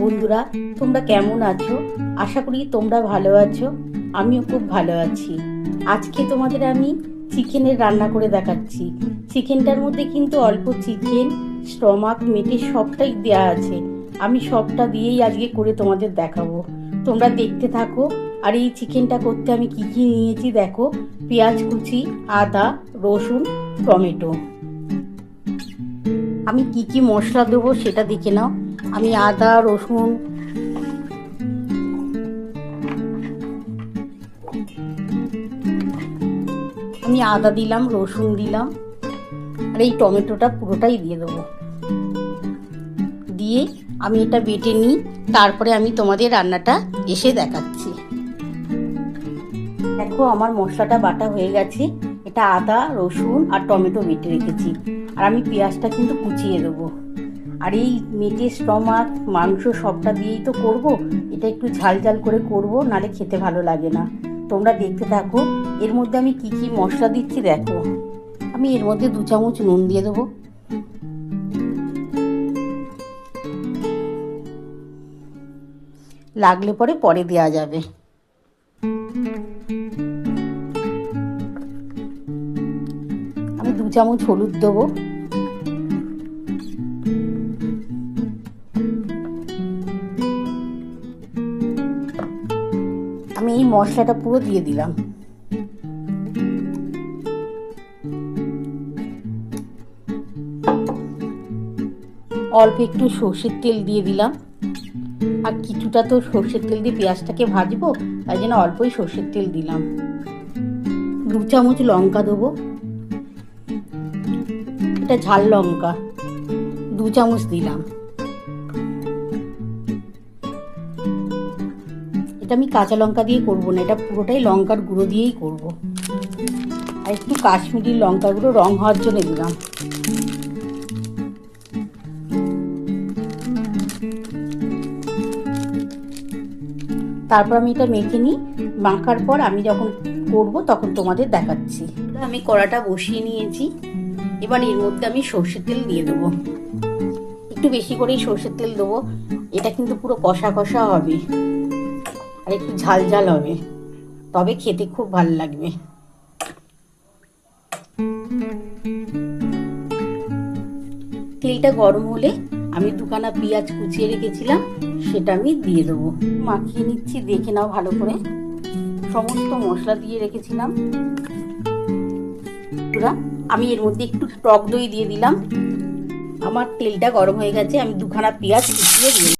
বন্ধুরা, তোমরা কেমন আছো? আশা করি তোমরা ভালো আছো, আমিও খুব ভালো আছি। আজকে তোমাদের আমি চিকেনের রান্না করে দেখাচ্ছি। চিকেনটার মধ্যে কিন্তু অল্প চিকেন, স্টমাক, মেটে সবটাই দেওয়া আছে। আমি সবটা দিয়েই আজকে করে তোমাদের দেখাবো। তোমরা দেখতে থাকো, আর এই চিকেনটা করতে আমি কি কি নিয়েছি দেখো? পেঁয়াজ কুচি, আদা, রসুন, টমেটো। আমি কি কি মশলা দেবো সেটা দেখে নাও। আমি আদা, রসুন। আমি আদা দিলাম, রসুন দিলাম। আর এই টমেটোটা পুরোটাই দিয়ে দেবো। দিয়ে আমি এটা বেটে নিই, তারপরে আমি তোমাদের রান্নাটা এসে দেখাচ্ছি। দেখো আমার মশলাটা বাটা হয়ে গেছে। এটা আদা, রসুন আর টমেটো বেটে রেখেছি। আর আমি পেঁয়াজটা কিন্তু কুচিয়ে দেবো। আর এই মেটে স্টমাক, মাংস সবটা দিয়েই তো করব। এটা একটু ঝাল ঝাল করে করব নালে খেতে ভালো লাগে না। তোমরা দেখতে থাকো। এর মধ্যে আমি কি কি মশলা দিচ্ছি দেখো। আমি এর মধ্যে দু চামচ নুন দিয়ে দেবো। লাগলে পরে পরে দেওয়া যাবে। দু চামচ হলুদ দেবো। আমি এই মশলাটা পুরো দিয়ে দিলাম। অল্প একটু সর্ষের তেল দিয়ে দিলাম। আর কিছুটা তো সর্ষের তেল দিয়ে পেঁয়াজটাকে ভাজবো, তাই জন্য অল্পই সর্ষের তেল দিলাম। দু চামচ লঙ্কা দেবো। এটা ঝাল লঙ্কা, দু চামচ দিলাম। এটা আমি কাঁচা লঙ্কা দিয়ে করব না, এটা পুরোটাই লঙ্কার গুঁড়ো দিয়েই করব। আর একটু কাশ্মীরি লঙ্কা গুঁড়ো রং হওয়ার জন্য দিলাম। তারপর আমি এটা মেখে নিই, মাখার পর আমি যখন করব তখন তোমাদের দেখাচ্ছি। আমি কড়াটা বসিয়ে নিয়েছি। এবার এর মধ্যে আমি সর্ষের তেল দিয়ে দেবো। একটু বেশি করেই সর্ষের তেল দেবো। এটা কিন্তু পুরো কষা কষা হবে। আর একটু ঝাল ঝাল হবে। তবে খেতে খুব ভালো লাগবে। তেলটা গরম হলে আমি দুখানা পেঁয়াজ কুচিয়ে রেখেছিলাম, সেটা আমি দিয়ে দেবো। মাখিয়ে নিচ্ছি, দেখে নাও ভালো করে। সমস্ত মশলা দিয়ে রেখেছিলাম। পুরা আমি এর মধ্যে একটু টক দই দিয়ে দিলাম। আমার তেলটা গরম হয়ে গেছে, আমি দুখানা পেঁয়াজ কুচিয়ে দিয়ে